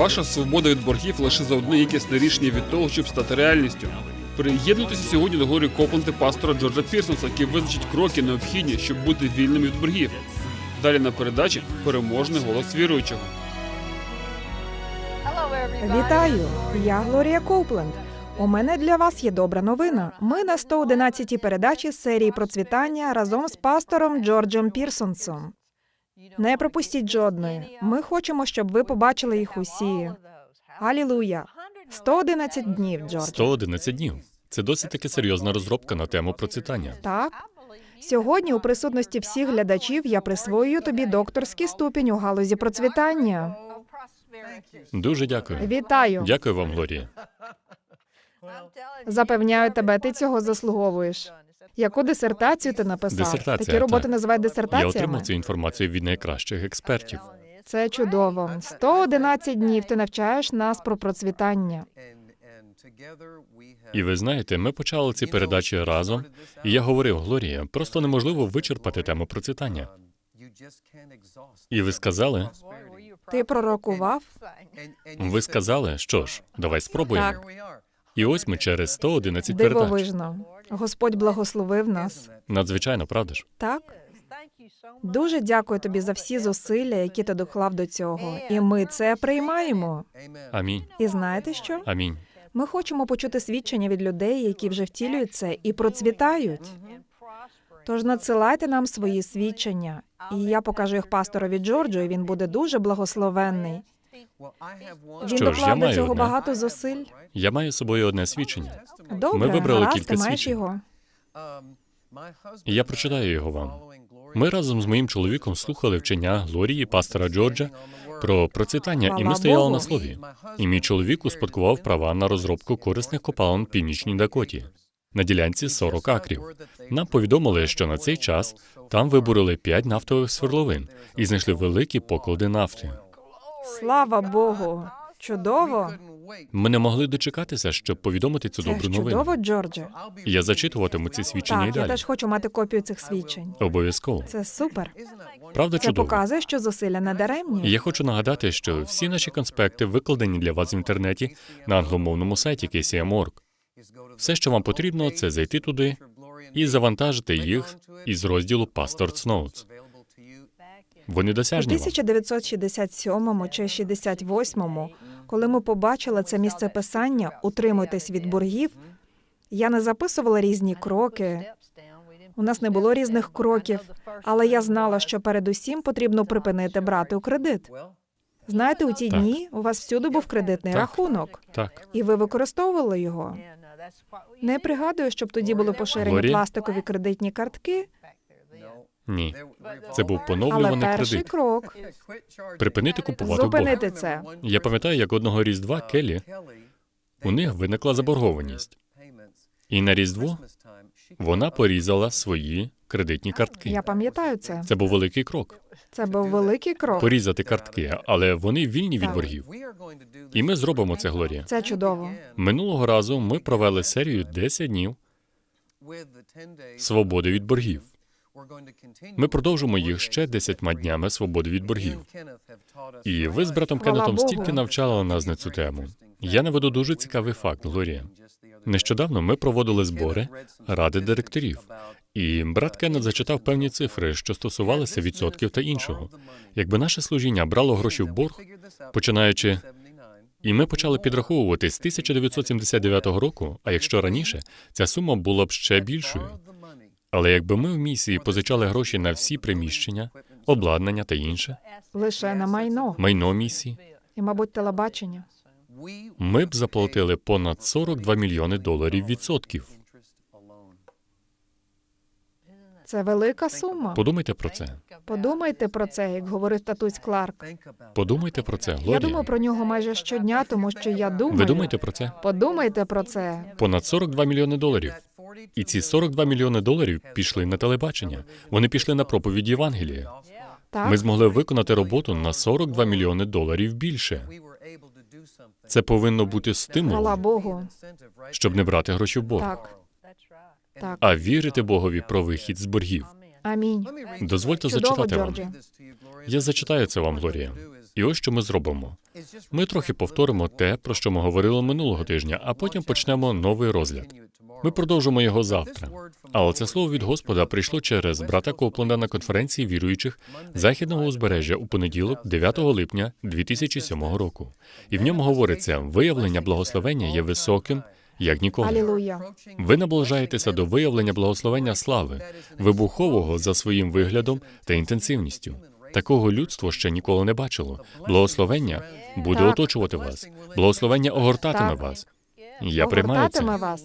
Ваша свобода від боргів лише за одне якісне рішення від того, щоб стати реальністю. Приєднуйтеся сьогодні до Глорії Копленд і пастора Джорджа Пірсонса, який визначить кроки, необхідні, щоб бути вільним від боргів. Далі на передачі переможний голос віруючого. Вітаю! Я Глорія Коупленд. У мене для вас є добра новина. Ми на 111-й передачі серії процвітання разом з пастором Джорджем Пірсонсом. Не пропустіть жодної. Ми хочемо, щоб ви побачили їх усі. Алілуя! 111 днів, Джордж. 111 днів. Це досить таки серйозна розробка на тему процвітання. Так. Сьогодні, у присутності всіх глядачів, я присвоюю тобі докторський ступінь у галузі процвітання. Дуже дякую. Вітаю! Дякую вам, Глорія. Запевняю тебе, ти цього заслуговуєш. Яку дисертацію ти написав? Дисертація, Такі роботи так. називають Я отримав цю інформацію від найкращих експертів. Це чудово. 111 днів ти навчаєш нас про процвітання. І ви знаєте, ми почали ці передачі разом, і я говорив, Глорія, просто неможливо вичерпати тему процвітання. І ви сказали, Ти пророкував? ви сказали, що ж, давай спробуємо. Так. І ось ми через 111 передач. Дивовижно. Господь благословив нас. Надзвичайно, правда ж? Так? Дуже дякую тобі за всі зусилля, які ти доклав до цього. І ми це приймаємо. Амінь. І знаєте що? Амінь. Ми хочемо почути свідчення від людей, які вже втілюють це і процвітають. Тож надсилайте нам свої свідчення, і я покажу їх пасторові Джорджу, і він буде дуже благословенний. Що ж, я маю цього одне. багато зусиль. Я маю з собою одне свідчення. Добре, Ми вибрали гаразд, кілька ти маєш свідчень. його. І я прочитаю його вам. Ми разом з моїм чоловіком слухали вчення Глорії пастора Джорджа про процвітання, і ми стояли Богу. на слові. І мій чоловік успадкував права на розробку корисних копалин в північній Дакоті на ділянці 40 акрів. Нам повідомили, що на цей час там вибурили 5 нафтових свердловин і знайшли великі поклади нафти. Слава Богу! Чудово! Ми не могли дочекатися, щоб повідомити цю Це добру ж чудово, новину. Дджордже. І Я зачитуватиму ці свідчення і Так, я далі. теж хочу мати копію цих свідчень. Обов'язково. Це супер. Правда, Це чудово. показує, що зусилля не даремні. я хочу нагадати, що всі наші конспекти викладені для вас в інтернеті на англомовному сайті KCM.org. Все, що вам потрібно, це зайти туди і завантажити їх із розділу Pastor's Notes. Вони У досяжні вам. 1967 чи 68, коли ми побачили це місце писання «Утримуйтесь від боргів», я не записувала різні кроки. У нас не було різних кроків, але я знала, що передусім потрібно припинити брати у кредит. Знаєте, у ті Так. дні у вас всюди був кредитний Так. рахунок, Так, і ви використовували його. Не пригадую, щоб тоді були поширені Глорія? пластикові кредитні картки, ні. Це був але поновлюваний перший кредит. крок Припинити купувати в борг. це. Я пам'ятаю, як одного різдва Келі у них виникла заборгованість, і на різдво вона порізала свої кредитні картки. Я пам'ятаю це. Це був великий крок. Це був великий крок. Порізати картки, але вони вільні від Так. боргів. І ми зробимо це, Глорія. Це чудово. Минулого разу ми провели серію 10 днів свободи від боргів. Ми продовжимо їх ще 10 днями свободи від боргів. І ви з братом Кеннетом стільки навчали нас на цю тему. Я наведу дуже цікавий факт, Глорія. Нещодавно ми проводили збори ради директорів, і брат Кеннет зачитав певні цифри, що стосувалися відсотків та іншого. Якби наше служіння брало гроші в борг, починаючи і ми почали підраховувати з 1979 року, а якщо раніше, ця сума була б ще більшою. Але якби ми в місії позичали гроші на всі приміщення, обладнання та інше, Лише на майно майно місії, і, мабуть, телебачення. ми б заплатили понад 42 мільйони доларів відсотків. Це велика сума. Подумайте про це. Подумайте про це, як говорив татусь Кларк. Подумайте про це, Я думаю про нього майже щодня, тому що я думаю. Ви думаєте про це? Подумайте про це. Понад 42 мільйони доларів. І ці 42 мільйони доларів пішли на телебачення. Вони пішли на проповідь Євангелія. Так Ми змогли виконати роботу на 42 мільйони доларів більше. Це повинно бути стимулом, Богу. щоб не брати гроші в борг, Так, так. а вірити Богові про вихід з боргів. Амінь. Дозвольте Чудово, зачитати вам. Я зачитаю це вам, Глорія. І ось що ми зробимо. Ми трохи повторимо те, про що ми говорили минулого тижня, а потім почнемо новий розгляд. Ми продовжимо його завтра. Але це слово від Господа прийшло через брата Копленда на конференції віруючих західного узбережжя у понеділок, 9 липня 2007 року. І в ньому говориться: виявлення благословення є високим, як ніколи. Алілуя. Ви наближаєтеся до виявлення благословення слави, вибухового за своїм виглядом та інтенсивністю. Такого людство ще ніколи не бачило. Благословення буде Так. оточувати вас. Благословення огортатиме Так. вас. Я приймаю це. вас.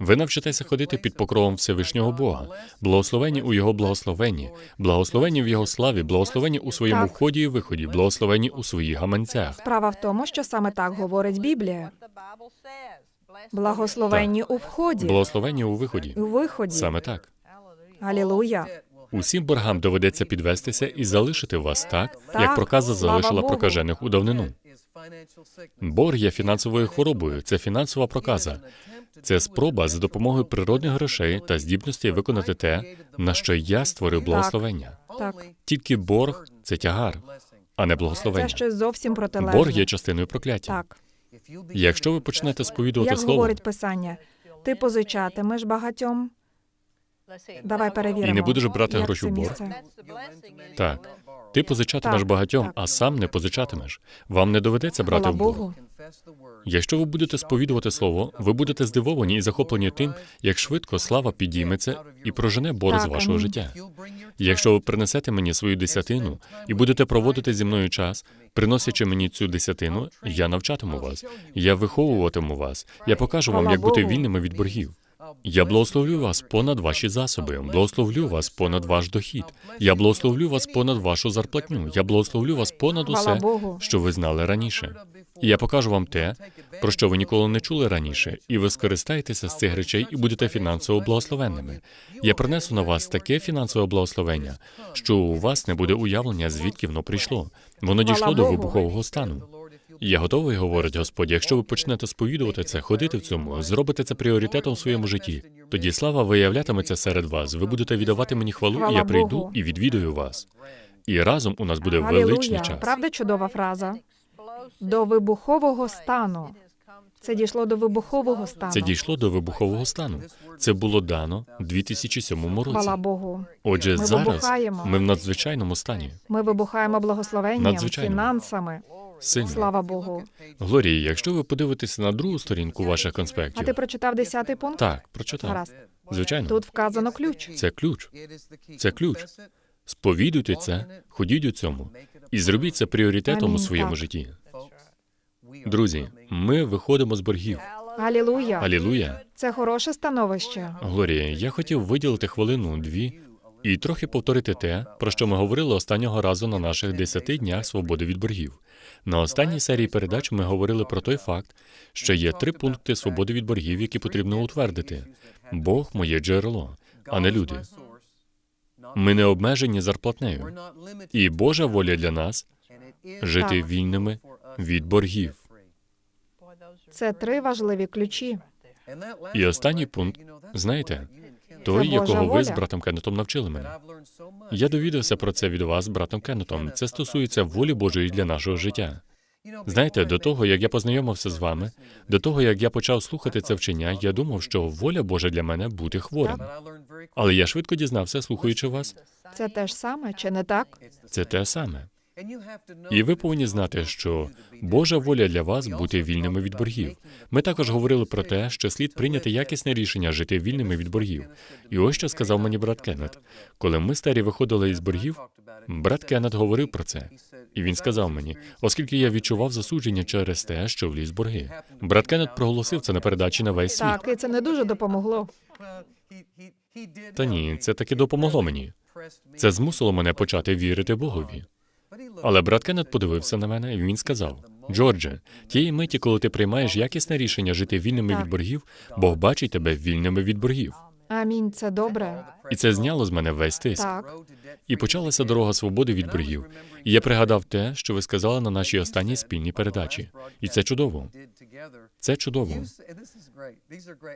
Ви навчитеся ходити під покровом Всевишнього Бога, благословені у Його благословенні, благословені в Його славі, благословені у своєму Так. вході і виході, благословені у своїх гаманцях. Справа в тому, що саме так говорить Біблія. Благословенні у вході, Благословені у виході. у виході. Саме так. Алілуя. Усім боргам доведеться підвестися і залишити вас так, Так, як проказа залишила Богу. прокажених у давнину. Борг є фінансовою хворобою, це фінансова проказа. Це спроба за допомогою природних грошей та здібностей виконати те, на що я створив благословення. Так. Тільки борг це тягар, а не Це благословення. щось зовсім протилежне. Борг є частиною прокляття. Так. Якщо ви почнете сповідувати Як слово говорить Писання, ти позичатимеш багатьом. Давай перевіримо. і не будеш брати як гроші в борг, так ти позичатимеш Так, багатьом, так. а сам не позичатимеш. Вам не доведеться брати в. Богу. Якщо ви будете сповідувати слово, ви будете здивовані і захоплені тим, як швидко слава підійметься і прожене борг з вашого життя. Якщо ви принесете мені свою десятину і будете проводити зі мною час, приносячи мені цю десятину, я навчатиму вас, я виховуватиму вас, я покажу вам, як бути вільними від боргів. Я благословлю вас понад ваші засоби, благословлю вас понад ваш дохід. Я благословлю вас понад вашу зарплатню. Я благословлю вас понад усе, що ви знали раніше. І я покажу вам те, про що ви ніколи не чули раніше, і ви скористаєтеся з цих речей і будете фінансово благословенними. Я принесу на вас таке фінансове благословення, що у вас не буде уявлення, звідки воно прийшло. Воно дійшло до вибухового стану. Я готовий, говорить Господь, якщо ви почнете сповідувати це, ходити в цьому, зробите це пріоритетом в своєму житті. Тоді слава виявлятиметься серед вас. Ви будете віддавати мені хвалу, і я прийду і відвідую вас. І разом у нас буде величний час. Правда чудова фраза? До вибухового стану. Це дійшло до вибухового стану. Це дійшло до вибухового стану. Це було дано у 2007 році. Хвала Богу. Отже, Ми зараз вибухаємо. ми в надзвичайному стані. Ми вибухаємо благословенням, фінансами. Сильно. Слава Богу. Глорія, якщо ви подивитеся на другу сторінку ваших конспектів, А ти прочитав десятий пункт? так, прочитав. Гаразд. Звичайно, Тут вказано ключ. це ключ. Це ключ. Сповідуйте це, ходіть у цьому і зробіть це пріоритетом Амінь, у своєму так. житті. Друзі, ми виходимо з боргів. Алілуя. Алілуя. Це хороше становище. Глорія, я хотів виділити хвилину дві і трохи повторити те, про що ми говорили останнього разу на наших 10 днях свободи від боргів. На останній серії передач ми говорили про той факт, що є три пункти свободи від боргів, які потрібно утвердити. Бог моє джерело, а не люди. Ми не обмежені зарплатнею. І Божа воля для нас жити вільними від боргів. Це три важливі ключі. І останній пункт, знаєте, той, якого ви з братом Кеннетом навчили мене. Я довідався про це від вас з братом Кеннетом. Це стосується волі Божої для нашого життя. Знаєте, до того, як я познайомився з вами, до того, як я почав слухати це вчення, я думав, що воля Божа для мене бути хворим. Але я швидко дізнався, слухаючи вас, Це те ж саме, чи не так? це те саме. І ви повинні знати, що Божа воля для вас бути вільними від боргів. Ми також говорили про те, що слід прийняти якісне рішення жити вільними від боргів. І ось що сказав мені брат Кеннет. Коли ми старі виходили із боргів, брат Кеннет говорив про це. І він сказав мені, оскільки я відчував засудження через те, що вліз борги. Брат Кеннет проголосив це на передачі на весь світ. Так, і це не дуже допомогло. Та ні, це таки допомогло мені. Це змусило мене почати вірити Богові. Але брат Кеннет подивився на мене, і він сказав: Джордже, тієї миті, коли ти приймаєш якісне рішення жити вільними Так. від боргів, Бог бачить тебе вільними від боргів. Амінь, це добре. І це зняло з мене весь тиск. Так. І почалася дорога свободи від боргів. І я пригадав те, що ви сказали на нашій останній спільній передачі. І це чудово. Це чудово.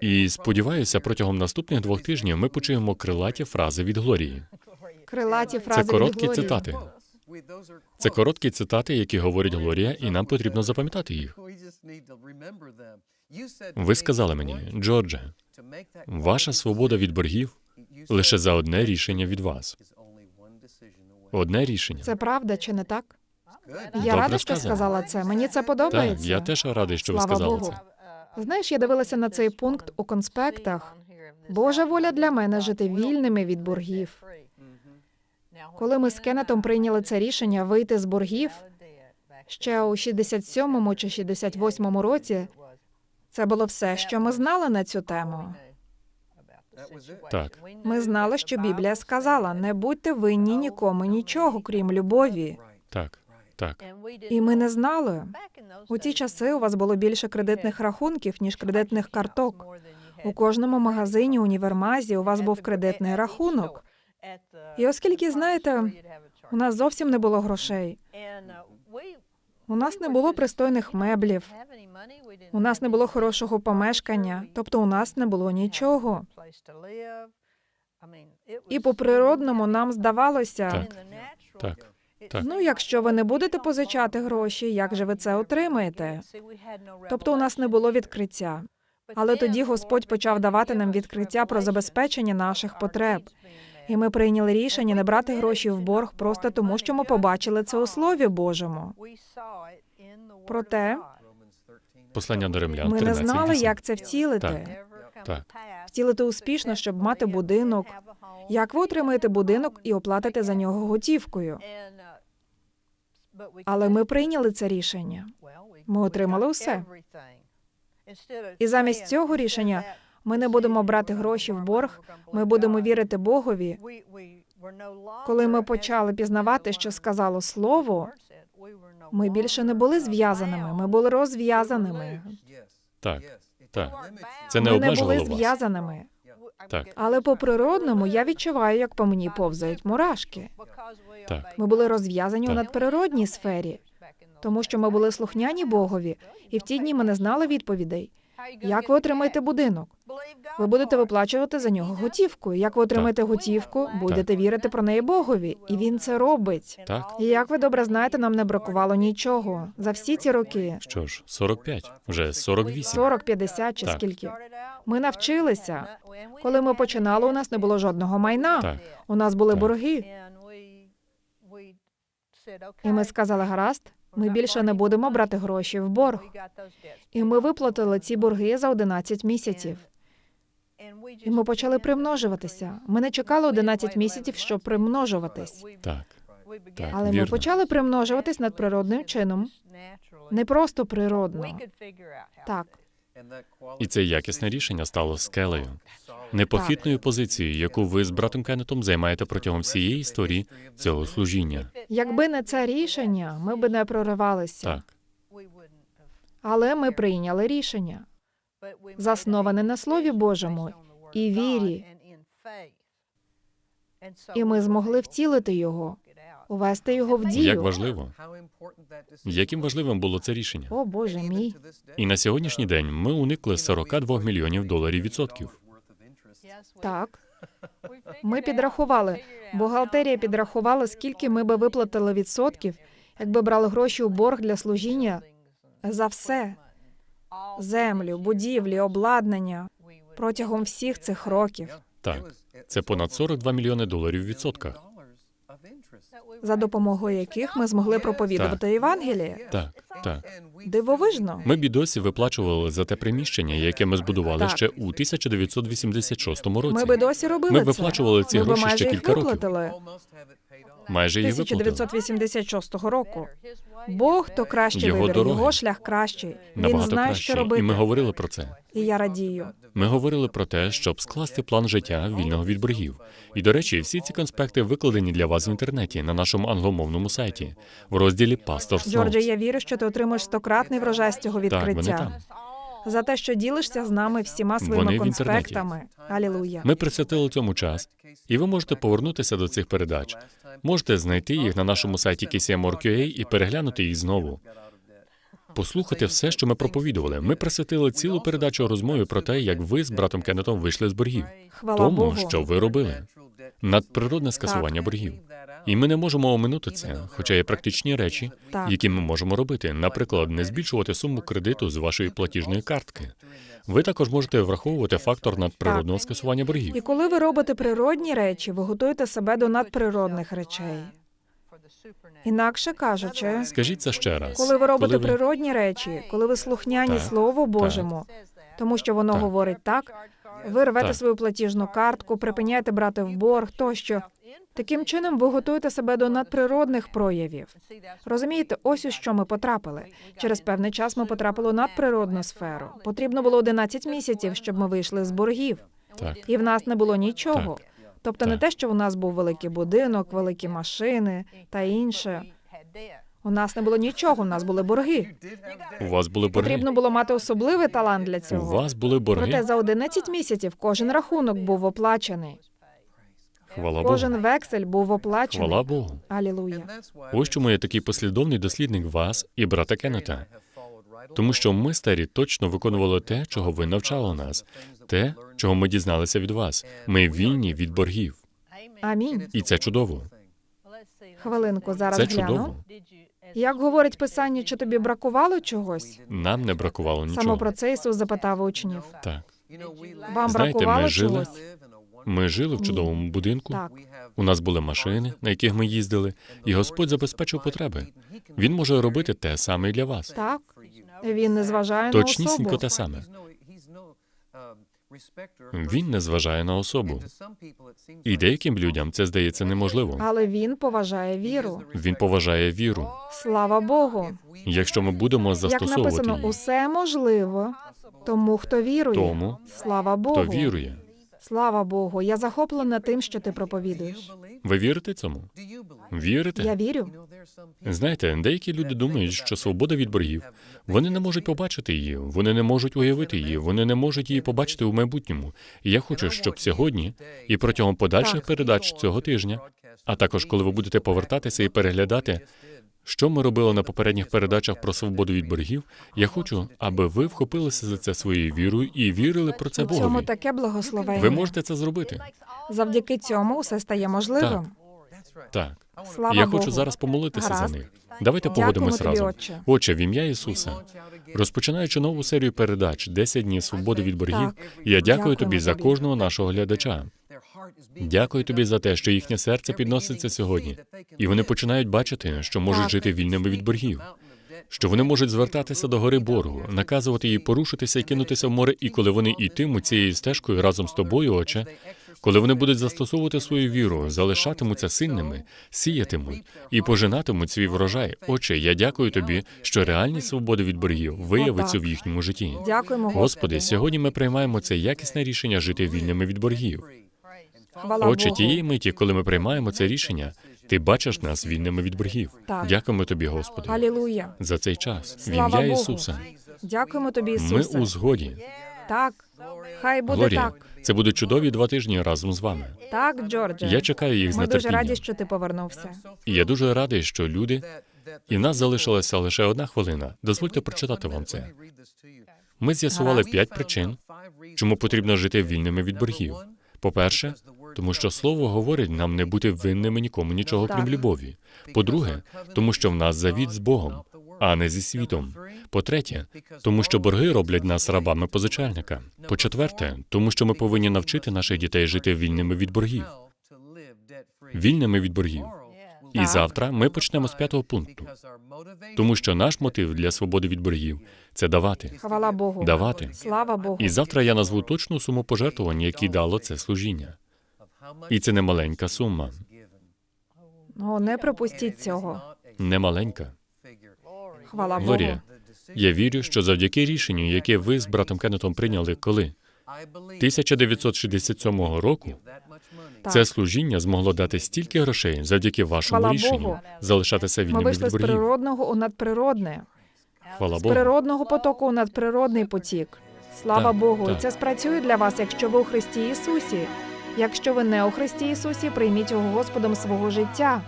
І сподіваюся, протягом наступних двох тижнів ми почуємо крилаті фрази від Глорії. Крилаті фрази Це короткі від Глорії. цитати. Це короткі цитати, які говорить Глорія, і нам потрібно запам'ятати їх. Ви сказали мені, Джордже, ваша свобода від боргів лише за одне рішення від вас. Одне рішення. Це правда чи не так? Я Добре рада, що сказано. сказала це. Мені це Так, подобається. я теж радий, що ви сказали Богу. це. Знаєш, я дивилася на цей пункт у конспектах. Божа воля для мене жити вільними від боргів. Коли ми з Кеннетом прийняли це рішення вийти з боргів ще у 67-му чи 68-му році, це було все, що ми знали на цю тему. Так. Ми знали, що Біблія сказала: не будьте винні нікому нічого, крім любові. Так, так, І ми не знали. У ті часи у вас було більше кредитних рахунків, ніж кредитних карток. У кожному магазині, універмазі у вас був кредитний рахунок. І оскільки, знаєте, У нас зовсім не було грошей. У нас не було пристойних меблів. У нас не було хорошого помешкання, тобто у нас не було нічого. І по природному нам здавалося, Так. так, так. ну якщо ви не будете позичати гроші, як же ви це отримаєте? Тобто у нас не було відкриття. Але тоді Господь почав давати нам відкриття про забезпечення наших потреб. І ми прийняли рішення не брати гроші в борг просто тому, що ми побачили це у Слові Божому. Проте Послання до римлян. ми не знали, як це втілити. Так. Втілити успішно, щоб мати будинок. Як ви отримаєте будинок і оплатите за нього готівкою? Але ми прийняли це рішення. Ми отримали усе. І замість цього рішення ми не будемо брати гроші в борг. Ми будемо вірити Богові. Коли ми почали пізнавати, що сказало Слово, ми більше не були зв'язаними. Ми були розв'язаними. Так, так. Це не Ми не були зв'язаними. Так. Але по природному я відчуваю, як по мені повзають мурашки. Так. Ми були розв'язані у надприродній сфері, тому що ми були слухняні Богові, і в ті дні ми не знали відповідей. Як ви отримаєте будинок? Ви будете виплачувати за нього готівкою. Як ви отримаєте готівку, будете вірити про неї Богові, і він це робить. Так. І як ви добре знаєте, нам не бракувало нічого за всі ці роки Що ж, 45, вже 48. 40, 50 чи Так. скільки. Ми навчилися. Коли ми починали, у нас не було жодного майна. Так. У нас були Так. борги. І ми сказали, гаразд, ми більше не будемо брати гроші в борг. І ми виплатили ці борги за 11 місяців. І ми почали примножуватися. Ми не чекали 11 місяців, щоб примножуватись. Так. Так. Але ми почали примножуватись надприродним чином, не просто природно. Так, І це якісне рішення стало скелею, непохитною позицією, яку ви з братом Кеннетом займаєте протягом всієї історії цього служіння. якби не це рішення, ми б не проривалися. Так, Але ми прийняли рішення, засноване на Слові Божому і вірі. і ми змогли втілити його, увести його в дію. як важливо, яким важливим було це рішення? О Боже мій. І на сьогоднішній день ми уникли 42 мільйонів доларів відсотків. Так, ми підрахували. Бухгалтерія підрахувала, скільки ми би виплатили відсотків, якби брали гроші у борг для служіння за все землю, будівлі, обладнання протягом всіх цих років, Так, це понад 42 мільйони доларів в відсотках. за допомогою яких ми змогли проповідувати Євангеліє. Так, так. Дивовижно. Ми бідосі виплачували за те приміщення, яке ми збудували Так. ще у 1986 році. Ми би досі робили Ми це. виплачували ці Ми гроші майже ще їх кілька років. виплатили. Майже її виплатили. 1986 року. Бог то кращий Його вибір, дороги. його шлях кращий. Він Набагато знає, краще. що робити. І ми говорили про це. І я радію. Ми говорили про те, щоб скласти план життя вільного від боргів. І до речі, всі ці конспекти викладені для вас в інтернеті на нашому англомовному сайті в розділі Pastors Джордже, я вірю, що ти отримаєш стократний врожай з цього відкриття. там. За те, що ділишся з нами всіма своїми Вони конспектами. Алілуя. Ми присвятили цьому час, і ви можете повернутися до цих передач. Можете знайти їх на нашому сайті KCM.org.ua і переглянути їх знову. Послухати все, що ми проповідували. Ми присвятили цілу передачу розмові про те, як ви з братом Кеннетом вийшли з боргів. Хвала Тому, Богу. що ви робили. Надприродне скасування боргів. І ми не можемо оминути це, хоча є практичні речі, Так. які ми можемо робити. Наприклад, не збільшувати суму кредиту з вашої платіжної картки. Ви також можете враховувати фактор надприродного скасування боргів. І коли ви робите природні речі, ви готуєте себе до надприродних речей. Інакше кажучи, Скажіть це ще раз. коли ви робите Коли ви- природні речі, коли ви слухняні Так. Слову Божому, тому що воно Так. говорить так, ви рвете Так. свою платіжну картку, припиняєте брати в борг тощо. Таким чином, ви готуєте себе до надприродних проявів. Розумієте, ось у що ми потрапили. Через певний час ми потрапили у надприродну сферу. Потрібно було 11 місяців, щоб ми вийшли з боргів, Так, і в нас не було нічого. Тобто не те, що у нас був великий будинок, великі машини та інше. У нас не було нічого, у нас були борги. у вас були борги. Потрібно було мати особливий талант для цього. У вас були Проте борги. за 11 місяців кожен рахунок був оплачений. Хвала Богу. Кожен вексель був оплачений. Хвала Богу. Алілуя. Ось чому я такий послідовний дослідник вас і брата Кеннета. Тому що ми, старі, точно виконували те, чого ви навчали нас, те, чого ми дізналися від вас. Ми вільні від боргів. Амінь. І це чудово. Хвилинку, зараз Це гляну. чудово. Як говорить писання, чи тобі бракувало чогось? Нам не бракувало нічого. Саме про це Ісус запитав учнів. Так. Вам Знаєте, бракувало ми жили- чогось? Ми жили в чудовому будинку. Так. У нас були машини, на яких ми їздили, і Господь забезпечив потреби. Він може робити те саме і для вас. Так. Він не зважає на Точнісінько особу. те саме. Він не зважає на особу. І деяким людям це здається неможливо. Але він поважає віру. Він поважає віру. Слава Богу. Якщо ми будемо Як застосовувати написано, її, усе можливо тому, хто вірує. Тому, Слава Богу. хто вірує. Слава Богу. Я захоплена тим, що ти проповідуєш. Ви вірите цьому? Вірите? Я вірю. Знаєте, деякі люди думають, що свобода від боргів. Вони не можуть побачити її, вони не можуть уявити її, вони не можуть її побачити у майбутньому. І я хочу, щоб сьогодні і протягом подальших Так. передач цього тижня, а також коли ви будете повертатися і переглядати, що ми робили на попередніх передачах про свободу від боргів, я хочу, аби ви вхопилися за це своєю вірою і вірили про це У цьому таке благословення. Ви можете це зробити. Завдяки цьому все стає можливим. Так. Слава Я Богу. хочу зараз помолитися Гаразд. за них. Давайте Дякуємо погодимось тобі, разом. Отче. Отче, в ім'я Ісуса, розпочинаючи нову серію передач «10 днів свободи від боргів, Так. я дякую Дякуємо тобі за тобі. кожного нашого глядача. Дякую тобі за те, що їхнє серце підноситься сьогодні, і вони починають бачити, що можуть жити вільними від боргів. Що вони можуть звертатися до гори боргу, наказувати їй порушитися і кинутися в море, і коли вони йтимуть цією стежкою разом з тобою, отче, коли вони будуть застосовувати свою віру, залишатимуться сильними, сіятимуть і пожинатимуть свій врожай. Отче, я дякую тобі, що реальність свободи від боргів виявиться в їхньому житті. Дякуємо, Господи, сьогодні ми приймаємо це якісне рішення жити вільними від боргів. Отче, тієї миті, коли ми приймаємо це рішення, ти бачиш нас вільними від боргів. Так. Дякуємо тобі, Господи, Алілуя. за цей час. В ім'я Богу. Ісуса. Дякуємо тобі, Ми у згоді. Так. Хай буде Глорія, так. це будуть чудові два тижні разом з вами. Так, Джордже. Я чекаю їх з Ми дуже раді, що ти повернувся. І я дуже радий, що люди, і в нас залишилася лише одна хвилина. Дозвольте прочитати вам це. Ми з'ясували п'ять причин, чому потрібно жити вільними від боргів. По-перше, тому що слово говорить нам не бути винними нікому нічого, крім любові. По-друге, тому що в нас завіт з Богом, а не зі світом. По-третє, тому що борги роблять нас рабами позичальника. По-четверте, тому що ми повинні навчити наших дітей жити вільними від боргів. Вільними від боргів. І завтра ми почнемо з п'ятого пункту, тому що наш мотив для свободи від боргів це давати. Хвала Богу. Давати. Слава Богу. І завтра я назву точну суму пожертвувань, які дало це служіння. І це не маленька сума, О, не пропустіть цього. не маленька. Хвала Богу. Глорія, я вірю, що завдяки рішенню, яке ви з братом Кеннетом прийняли, коли 1967 року Так. це служіння змогло дати стільки грошей завдяки вашому Хвала рішенню Богу. залишатися Ми вільними вийшли від з боргів. природного у надприродне. Хвала З Богу. природного потоку у надприродний потік. Слава Так, Богу, так. І це спрацює для вас, якщо ви у Христі Ісусі. Якщо ви не у Христі Ісусі, прийміть його Господом свого життя,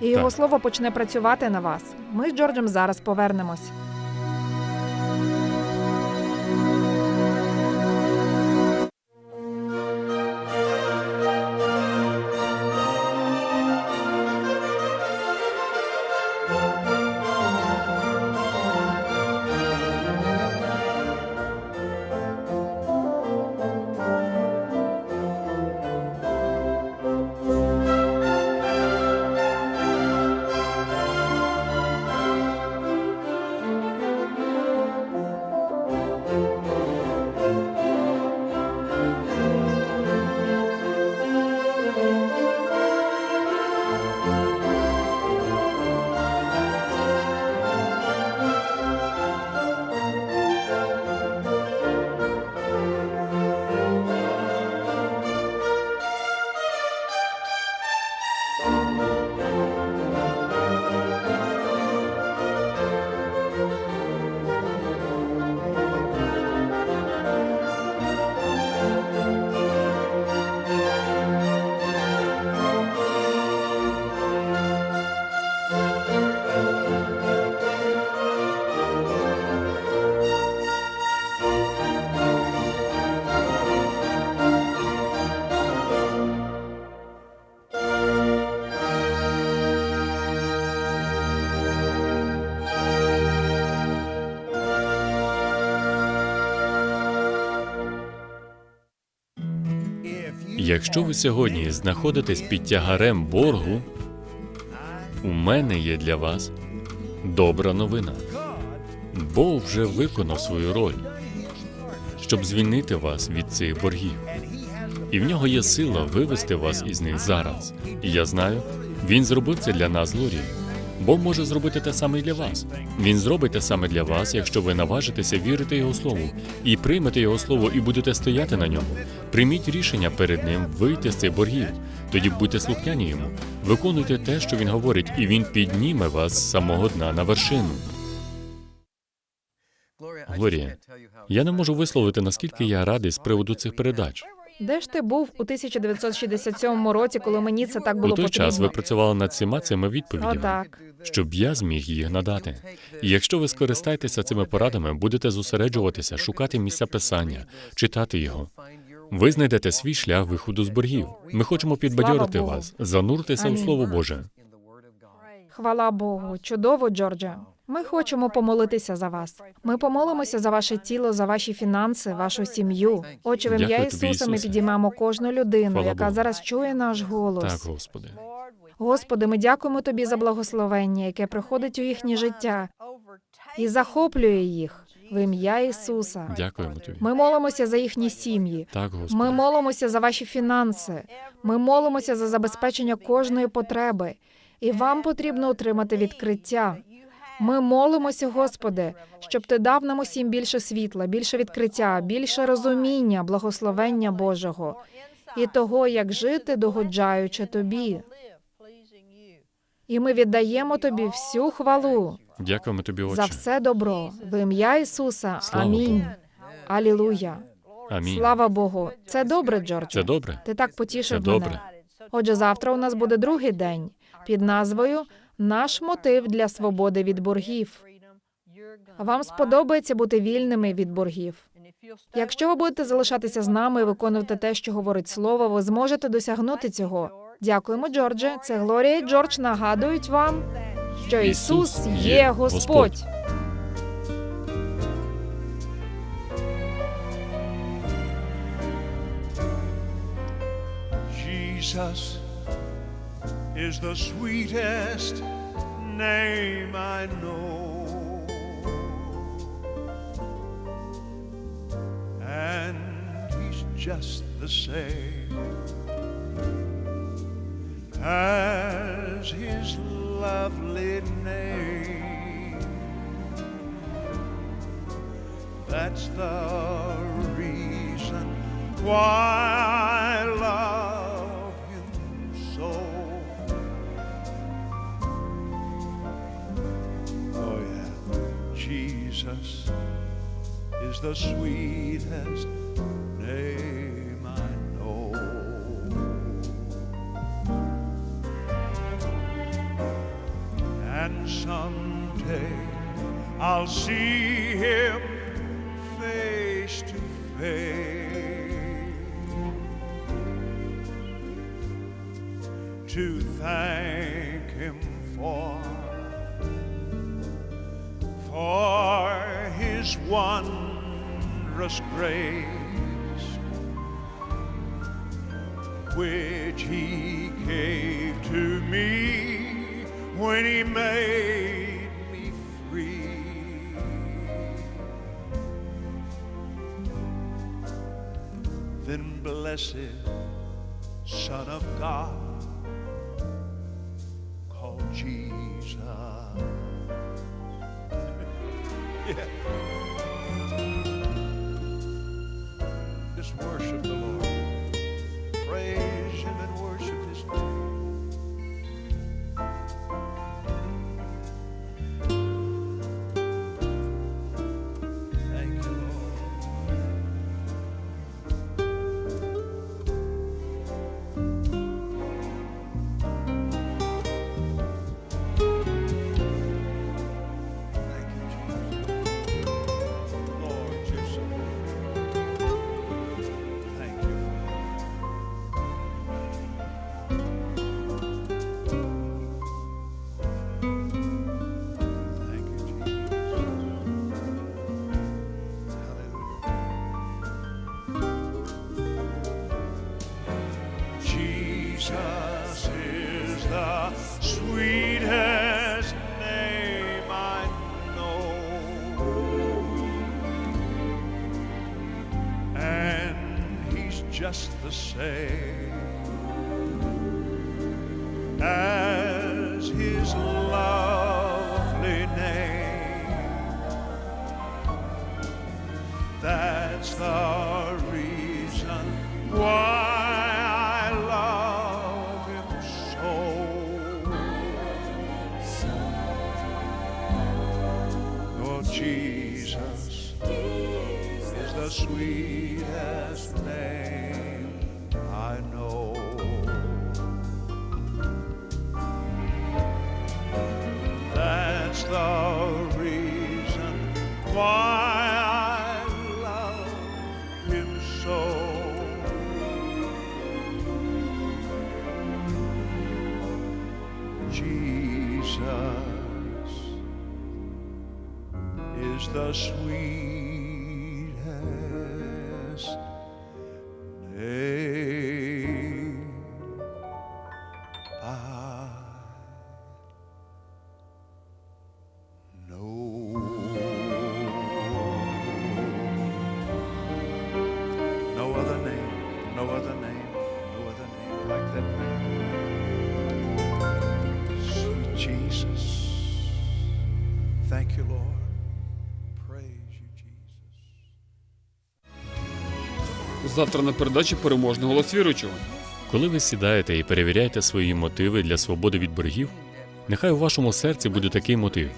і його Так. слово почне працювати на вас. Ми з Джорджем зараз повернемось. Якщо ви сьогодні знаходитесь під тягарем боргу, у мене є для вас добра новина. Бог вже виконав свою роль, щоб звільнити вас від цих боргів. І в нього є сила вивести вас із них зараз. І я знаю, він зробив це для нас, Лорі. Бог може зробити те саме і для вас. Він зробить те саме для вас, якщо ви наважитеся вірити Його слову і приймете Його слово і будете стояти на ньому. Прийміть рішення перед ним вийти з цих боргів. Тоді будьте слухняні йому. Виконуйте те, що він говорить, і він підніме вас з самого дна на вершину. Глорія, я не можу висловити наскільки я радий з приводу цих передач. Де ж ти був у 1967 році, коли мені це так У було той потрібно? час ви працювали над всіма цими відповідями, Отак. щоб я зміг їх надати. І якщо ви скористаєтеся цими порадами, будете зосереджуватися, шукати місця писання, читати його. Ви знайдете свій шлях виходу з боргів. Ми хочемо підбадьорити вас, зануртеся у Амінь. Слово Боже. Хвала Богу, чудово, Джордже. Ми хочемо помолитися за вас. Ми помолимося за ваше тіло, за ваші фінанси, вашу сім'ю. Отче, в ім'я Ісуса, ми підіймемо кожну людину, яка зараз чує наш голос. Так, Господи. Господи, ми дякуємо тобі за благословення, яке приходить у їхнє життя і захоплює їх в ім'я Ісуса. Дякуємо тобі. Ми молимося за їхні сім'ї. Так, Ми молимося за ваші фінанси. Ми молимося за забезпечення кожної потреби. І вам потрібно отримати відкриття. Ми молимося, Господи, щоб ти дав нам усім більше світла, більше відкриття, більше розуміння, благословення Божого і того, як жити, догоджаючи тобі. І ми віддаємо тобі всю хвалу Дякуємо тобі, за все добро в ім'я Ісуса. Слава Амінь. Богу. Алілуя. Амінь. Слава Богу. Це добре, Джордже. Це добре. Ти так потішив Це добре. Отже, завтра у нас буде другий день під назвою Наш мотив для свободи від боргів. Вам сподобається бути вільними від боргів. Якщо ви будете залишатися з нами і виконувати те, що говорить слово, ви зможете досягнути цього. Дякуємо, Джордже. Це Глорія і Джордж нагадують вам, що Ісус є. Господь. Jesus is the sweetest name I know. And he's just the same as his lovely name. That's the reason why is the sweetest name I know. And someday I'll see him face to face to thank him for for his wondrous grace which he gave to me when he made me free. Then blessed Son of God Hey. Завтра на передачі переможний голос віруючого. Коли ви сідаєте і перевіряєте свої мотиви для свободи від боргів, нехай у вашому серці буде такий мотив.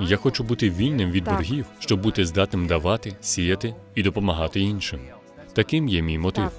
Я хочу бути вільним від Так. боргів, щоб бути здатним давати, сіяти і допомагати іншим. Таким є мій мотив. Так.